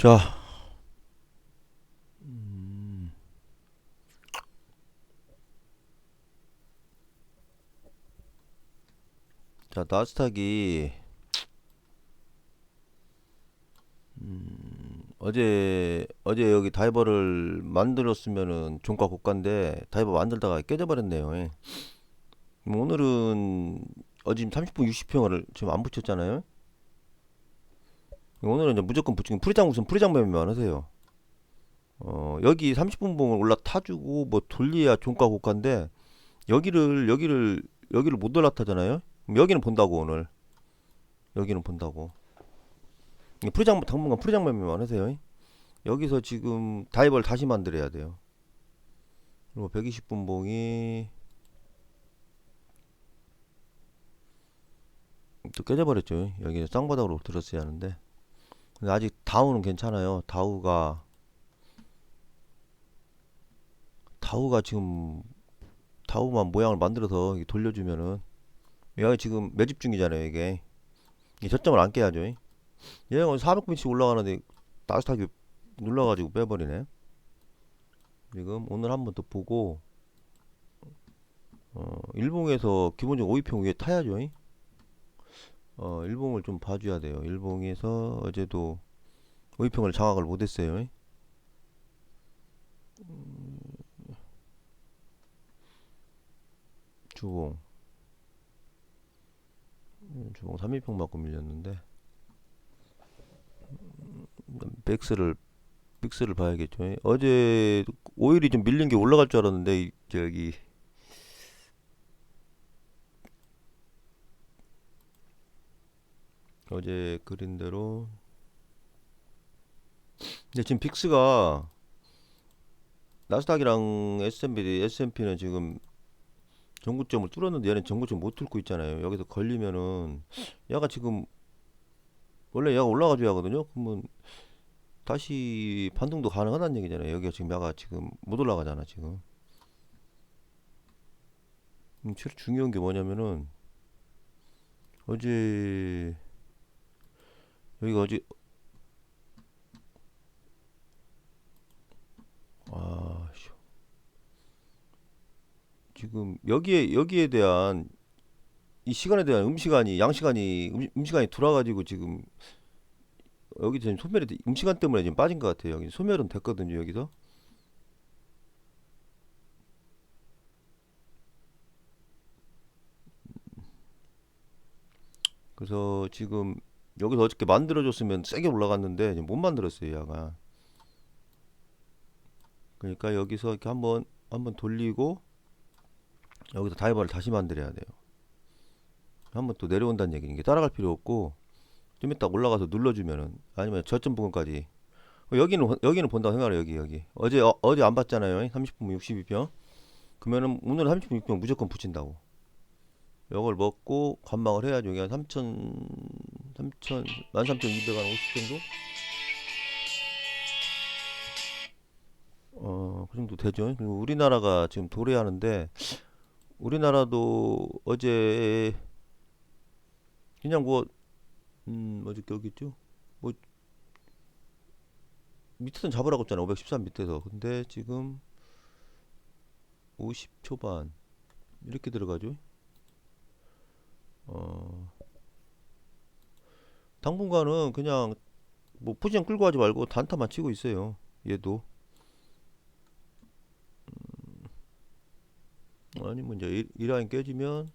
자, 음, 자 나스닥이 음, 어제 어제 여기 다이버를 만들었으면은 종가 고가인데 다이버 만들다가 깨져버렸네요. 예. 그럼 오늘은 어제 지금 30분 60평을 지금 안 붙였잖아요. 오늘은 이제 무조건 붙이고 프리장 우선 프리장 매매만 하세요. 어, 여기 30분 봉을 올라타주고 뭐 돌려야 종가 고가인데 여기를 여기를 여기를 못 올라타잖아요. 여기는 본다고 오늘. 여기는 본다고. 프리장 당분간 프리장 매매만 하세요. 여기서 지금 다이버를 다시 만들어야 돼요. 그리고 120분 봉이 또 깨져버렸죠. 여기 쌍바닥으로 들었어야 하는데. 근데 아직 다우는 괜찮아요. 다우가 다우가 지금 다우만 모양을 만들어서 돌려주면은 얘가 지금 매집 중이잖아요. 이게 이 저점을 안 깨야죠. 얘가 400분씩 올라가는데 나스닥이 눌러가지고 빼버리네. 지금 오늘 한 번 더 보고 어, 일봉에서 기본적으로 5위평 위에 타야죠. 어, 일봉을 좀 봐줘야 돼요. 일봉에서 어제도 5위평을 장악을 못했어요. 주봉 음, 주봉 3위평 맞고 밀렸는데 음, 백스를 빅스를 봐야겠죠. 어제 오일이 좀 밀린 게 올라갈 줄 알았는데 이- 저기 어제 그린 대로 근데 지금 빅스가 나스닥이랑 S&P, S&P는 지금 전고점을 뚫었는데 얘는 전고점 못 뚫고 있잖아요. 여기서 걸리면은 얘가 지금 원래 얘가 올라가줘야 하거든요. 그러면 다시 반등도 가능하다는 얘기잖아요. 여기가 지금 얘가 지금 못 올라가잖아 지금. 음, 제일 중요한 게 뭐냐면은 어제 여기가 어제 아 씨. 지금 여기에 여기에 대한 이 시간에 대한 음시간이 양시간이 음, 음시간이 돌아가지고 지금 여기 지금 소멸이 돼- 음시간 때문에 지금 빠진 것 같아요. 여기 소멸은 됐거든요. 여기서 그래서 지금 여기서 어저께 만들어줬으면 세게 올라갔는데 못 만들었어요. 얘가. 그러니까 여기서 이렇게 한번 한번 돌리고 여기서 다이버를 다시 만들어야 돼요. 한번 또 내려온다는 얘기는 게 따라갈 필요 없고 좀 이따 올라가서 눌러주면은 아니면 저점 부근까지. 어, 여기는 본- 여기는 본다고 생각해 여기 여기. 어제 어, 어제 안 봤잖아요. 30분 62평 그러면은 오늘 30분 6평 무조건 붙인다고. 이걸 먹고 관망을 해야죠 여기 한 3천 3천 13,250 정도 어 그 정도 되죠 그리고 우리나라가 지금 도래하는데 우리나라도 어제 그냥 뭐 음, 어저께 여기 있죠? 뭐 밑에선 잡으라고 했잖아. 513 밑에서. 근데 지금 50 초반 이렇게 들어가죠. 어, 당분간은 그냥 뭐 포지션 끌고 하지 말고 단타만 치고 있어요. 얘도. 아니면 이제 이, 이 라인 깨지면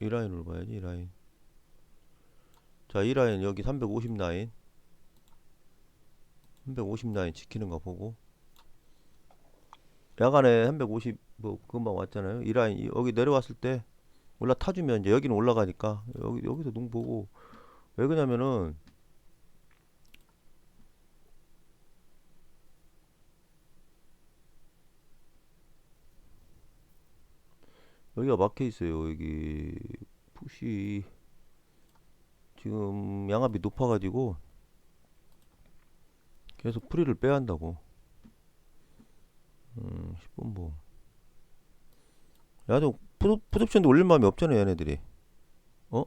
이 라인으로 봐야지. 이 라인. 자, 이 라인 여기 350 라인. 350 라인 지키는 거 보고. 야간에 350 뭐 금방 왔잖아요. 이 라인 이- 여기 내려왔을 때 올라타주면 이제 여기는 올라가니까 여기 여기서 눈 보고 왜 그러냐면은 여기가 막혀 있어요. 여기 푸시 지금 양압이 높아가지고 계속 프리를 빼야 한다고. 음, 10분 뭐. 야도 푸드옵션도 올릴 마음이 없잖아, 얘네들이. 어?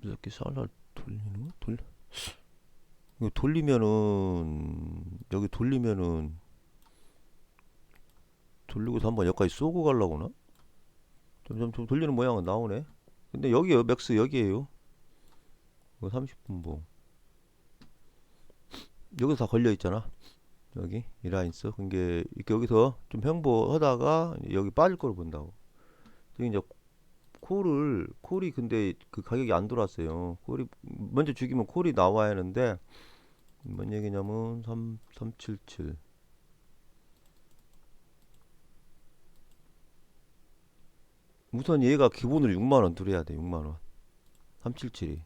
이렇게 살살 돌리는 거? 돌 이거 돌리면은 여기 돌리면은 돌리고서 한번 여기까지 쏘고 가려고나? 점점 좀 돌리는 모양은 나오네. 근데 여기요 맥스 여기에요. 이거 30분 봉. 여기서 다 걸려 있잖아. 여기 이 라인스. 그게 이렇게 여기서 좀 횡보하다가 여기 빠질 거로 본다고. 지금 이제 콜을 콜이 근데 그 가격이 안 들어왔어요. 콜이 먼저 죽이면 콜이 나와야 하는데 뭔 얘기냐면 3 377 우선 얘가 기본으로 6만 원 들어야 돼. 6만 원. 377이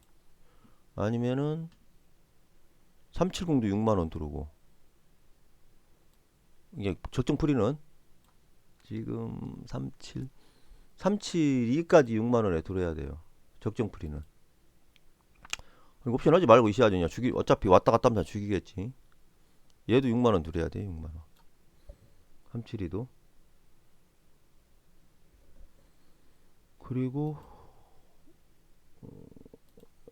아니면은 370도 6만 원 들어오고 이게 적정 풀이는 지금 37 372까지 6만 원에 들어야 돼요. 적정 풀이는. 그리고 옵션 하지 말고 이시하지 그냥 죽이 어차피 왔다 갔다 하면 다 죽이겠지. 얘도 6만 원 들어야 돼. 6만 원. 372도. 그리고 어,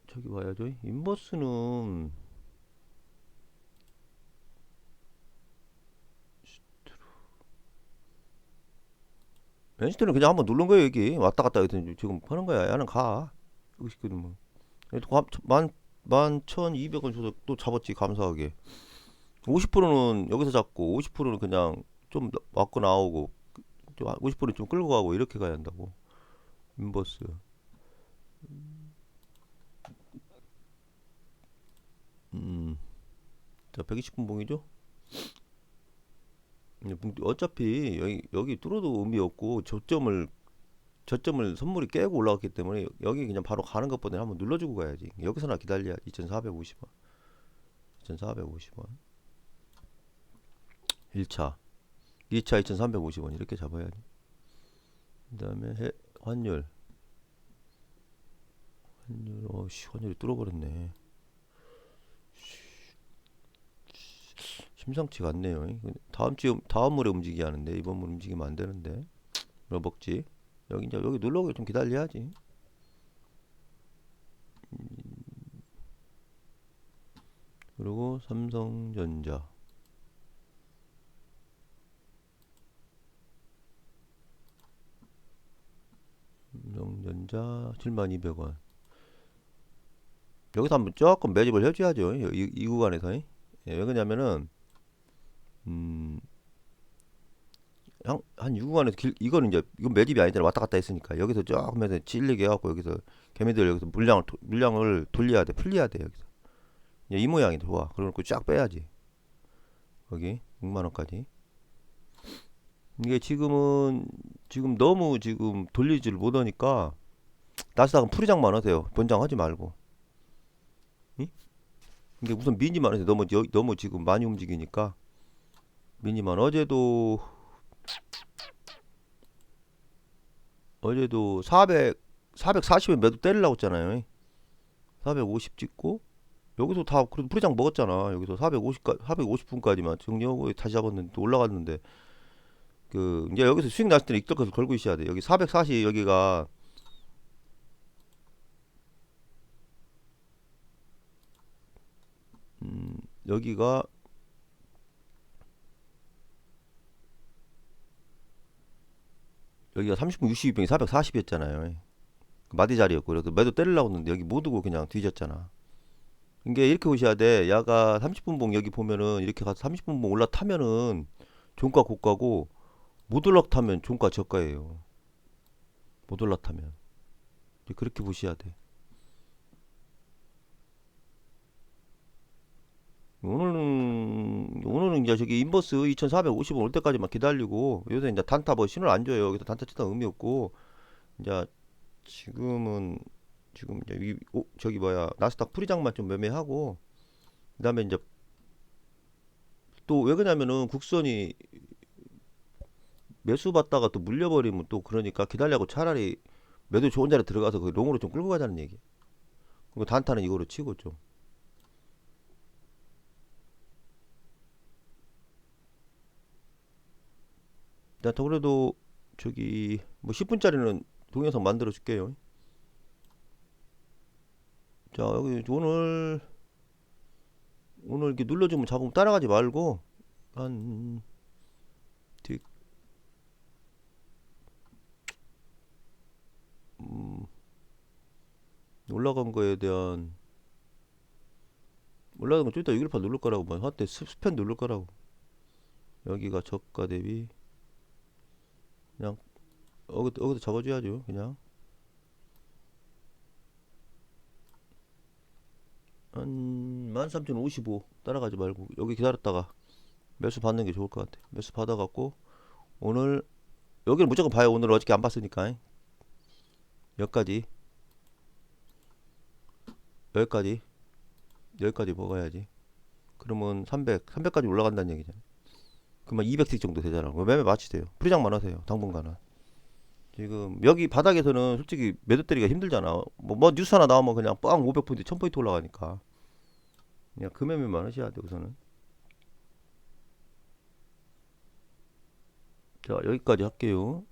저기 봐야죠. 인버스는 렌시트는 그냥 한번 누른 거예요 여기. 왔다 갔다 하더니 지금 하는 거야. 야는 가. 여기 시거든 뭐. 만, 만 천이백 원 줘서 또 잡았지 감사하게. 50%는 여기서 잡고 50%는 그냥 좀 왔고 나오고 50%는 좀 끌고 가고 이렇게 가야 한다고. 인버스. 음. 자 120분 봉이죠? 근데 뭉- 어차피 여기 여기 뚫어도 의미 없고 저점을 저점을 선물이 깨고 올라갔기 때문에 여기 그냥 바로 가는 것보다는 한번 눌러주고 가야지. 여기서나 기다려야 2,450원. 2,450원. 1차. 2차 2,350원 이렇게 잡아야지. 그다음에 해, 환율. 환율 어씨 환율이 뚫어버렸네. 심상치가 않네요. 다음 주 다음 물에 움직이게 하는데 이번 물 움직이면 안 되는데. 뭐 먹지? 여기 이제 여기 눌러오게 좀 기다려야지. 음. 그리고 삼성전자. 삼성전자 72,200원. 여기서 한번 조금 매집을 해줘야죠. 이, 이 구간에서. 예, 왜 그러냐면은 음, 한, 한 6구간에서 길, 이거는 이제 이건 매집이 아니잖아. 왔다 갔다 했으니까. 여기서 조금 해서 찔리게 해갖고 여기서 개미들 여기서 물량을 도- 물량을 돌려야 돼. 풀려야 돼 여기서. 이 모양이 좋아. 그러고 쫙 빼야지. 여기 6만 원까지. 이게 지금은 지금 너무 지금 돌리지를 못하니까 나스닥은 풀이장만 하세요. 본장 하지 말고. 응? 이게 우선 미니만 하세요. 너무 여, 너무 지금 많이 움직이니까 미니만 어제도 어제도 400 440에 매도 때리려고 했잖아요. 450 찍고 여기서 다 그래도 프리장 먹었잖아. 여기서 450까 450분까지만 정리하고 다시 잡았는데 또 올라갔는데 그 이제 여기서 수익 났을 때는 익덕해서 걸고 있어야 돼. 여기 440 여기가 음 여기가 여기가 30분 62병이 440이었잖아요. 마디 자리였고 그래서 매도 때리려고 했는데 여기 못 오고 그냥 뒤졌잖아. 이게 이렇게 보셔야 돼. 야가 30분 봉 여기 보면은 이렇게 가서 30분 봉 올라타면은 종가 고가고 못 올라타면 종가 저가예요. 못 올라타면 그렇게 보셔야 돼. 오늘은 오늘은 이제 저기 인버스 2,450원 올 때까지만 기다리고 요새 이제 단타 뭐 신호를 안 줘요. 여기서 단타 치다 의미 없고 이제 지금은 지금 이제 위, 오, 저기 뭐야 나스닥 풀이장만 좀 매매하고 그다음에 이제 또 왜 그러냐면은 국선이 매수 받다가 또 물려버리면 또 그러니까 기다려고 차라리 매도 좋은 자리 들어가서 그 롱으로 좀 끌고 가자는 얘기. 그리고 단타는 이거로 치고 좀. 나더 그래도 저기 뭐 10분짜리는 동영상 만들어 줄게요. 자 여기 오늘 오늘 이렇게 눌러주면 잡으면 따라가지 말고 한 틱. 음, 올라간 거에 대한 올라간 거좀 이따 618 누를 거라고 뭐 한때 스- 스팬 누를 거라고 여기가 저가 대비 그냥 여기 여기서 잡아줘야죠 그냥. 한 13,055 따라가지 말고 여기 기다렸다가 매수 받는 게 좋을 것 같아. 매수 받아갖고 오늘 여기는 무조건 봐요. 오늘 어저께 안 봤으니까. 여기까지. 여기까지. 여기까지 먹어야지. 그러면 300 300까지 올라간다는 얘기잖아 그러면 200틱 정도 되잖아 뭐 매매 맞추세요. 프리장만 하세요 당분간은. 지금 여기 바닥에서는 솔직히 매도 때리기가 힘들잖아. 뭐, 뭐 뉴스 하나 나오면 그냥 빵 500포인트 1000포인트 올라가니까. 그냥 그 매매만 하셔야 돼 우선은. 자 여기까지 할게요